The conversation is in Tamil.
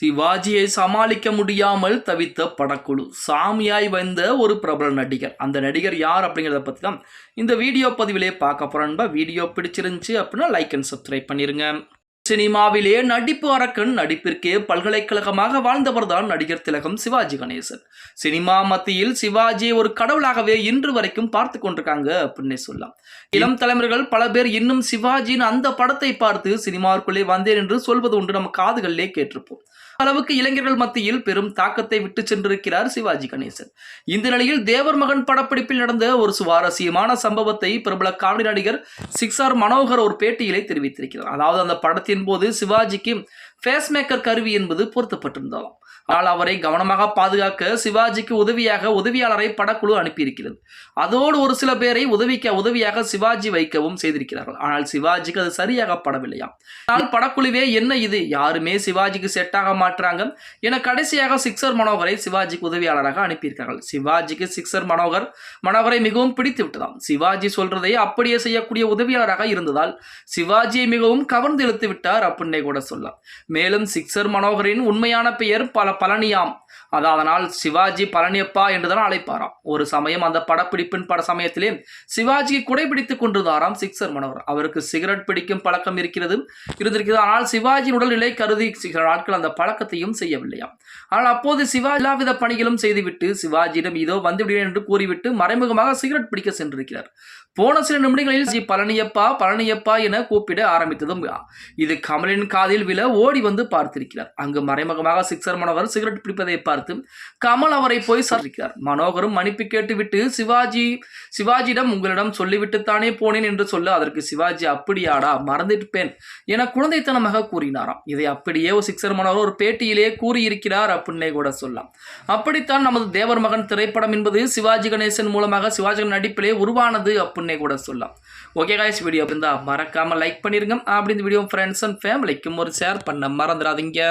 சிவாஜியை சமாளிக்க முடியாமல் தவித்த படக்குழு. சாமியாய் வந்த ஒரு பிரபல நடிகர். அந்த நடிகர் யார் அப்படிங்கிறத பற்றி தான் இந்த வீடியோ பதிவிலே பார்க்க போகிறோன்பா வீடியோ பிடிச்சிருந்துச்சு அப்படின்னா லைக் அண்ட் சப்ஸ்கிரைப் பண்ணிடுங்க சினிமாவிலே நடிப்பு அரக்கன் நடிப்பிற்கே பல்கலைக்கழகமாக வாழ்ந்தவர்தான் நடிகர் திலகம் சிவாஜி கணேசன். சினிமா மத்தியில் சிவாஜியை ஒரு கடவுளாகவே இன்று வரைக்கும் பார்த்து கொண்டிருக்காங்க அப்படின்னே சொல்லலாம். இளம் தலைவர்கள் பல பேர் இன்னும் சிவாஜியின் அந்த படத்தை பார்த்து சினிமாவுக்குள்ளே வந்தேன் என்று சொல்வது உண்டு நம்ம காதுகளிலே கேட்டிருப்போம். அளவுக்கு இளைஞர்கள் மத்தியில் பெரும் தாக்கத்தை விட்டு சென்றிருக்கிறார் சிவாஜி கணேசன். இந்த நிலையில் தேவர் மகன் படப்பிடிப்பில் நடந்த ஒரு சுவாரஸ்யமான சம்பவத்தை பிரபல காமெடி நடிகர் சிக்ஸார் மனோகர் ஒரு பேட்டியிலே தெரிவித்திருக்கிறார். அதாவது அந்த படத்தில் போது சிவாஜிக்கு ஃபேஸ் மேக்கர் கருவி என்பது பொருத்தப்பட்டிருந்தாலும் ஆனால் அவரை கவனமாக பாதுகாக்க சிவாஜிக்கு உதவியாக உதவியாளரை படக்குழு அனுப்பியிருக்கிறது. அதோடு ஒரு சில பேரை உதவிக்க உதவியாக சிவாஜி வைக்கவும் செய்திருக்கிறார்கள். ஆனால் சிவாஜிக்கு அது சரியாக படவில்லையாம் ஆனால் படக்குழுவே என்ன இது? யாருமே சிவாஜிக்கு செட் ஆக என கடைசியாக சிக்ஸர் மனோகரை சிவாஜிக்கு உதவியாளராக அனுப்பியிருக்கார்கள் சிவாஜிக்கு சிக்ஸர் மனோகர் மனோகரை மிகவும் பிடித்து விட்டதாம். சிவாஜி சொல்றதை அப்படியே செய்யக்கூடிய உதவியாளராக இருந்ததால் சிவாஜியை மிகவும் கவர்ந்து இழுத்து விட்டார் அப்படின்னே கூட சொல்லலாம். மேலும் சிக்ஸர் மனோகரின் உண்மையான பெயர் பல பழனியாம். அதான் அதனால் சிவாஜி பழனியப்பா என்றுதான் அழைப்பாராம். ஒரு சமயம் அந்த படப்பிடிப்பின் பட சமயத்திலே சிவாஜியை குடைபிடித்துக் கொண்டிருந்தாராம் சிக்ஸர் மனோகர். அவருக்கு சிகரெட் பிடிக்கும் பழக்கம் இருக்கிறது இருந்திருக்கிறது. ஆனால் சிவாஜியின் உடல்நிலை கருதி சில நாட்கள் அந்த பழக்கத்தையும் செய்யவில்லையாம். ஆனால் அப்போது சிவா எல்லாவித பணிகளும் செய்துவிட்டு சிவாஜியிடம் இதோ வந்துவிடுவேன் என்று கூறிவிட்டு மறைமுகமாக சிகரெட் பிடிக்க சென்றிருக்கிறார். போன சில நிமிடங்களில் ஸ்ரீ பழனியப்பா பழனியப்பா என கூப்பிட ஆரம்பித்ததும் இது கமலின் காதில் விழ ஓடி ஓடி வந்து பார்த்திருக்கிறார். அங்கு மறைமுகமாக சிக்ஸர் மனோகர் சிகரெட் பிடிப்பதை பார்த்து கமல் அவரை போய் சந்திக்கிறார் மனோகரும் மன்னிப்பு கேட்டுவிட்டு சிவாஜி சிவாஜியிடம் உங்களிடம் சொல்லிவிட்டுத்தானே போனேன் என்று சொல்ல அதற்கு சிவாஜி அப்படியாடா மறந்துட்டுப்பேன் என குழந்தைத்தனமாக கூறினாராம். இதை அப்படியே ஒரு சிக்ஸர் மனோகர் ஒரு பேட்டியிலே கூறியிருக்கிறார் அப்படின்னே கூட சொல்லலாம். அப்படித்தான் நமது தேவர் மகன் திரைப்படம் என்பது சிவாஜி கணேசன் மூலமாக சிவாஜி நடிப்பிலே உருவானது அப்படின்னே கூட சொல்லலாம். ஓகே காய்ஸ் வீடியோ இருந்தால் மறக்காமல் லைக் பண்ணிருங்க. அப்படி இந்த வீடியோ ஃப்ரெண்ட்ஸ் அண்ட் ஃபேமிலிக்கும் ஒரு ஷேர் பண்ண மறந்துடாதீங்க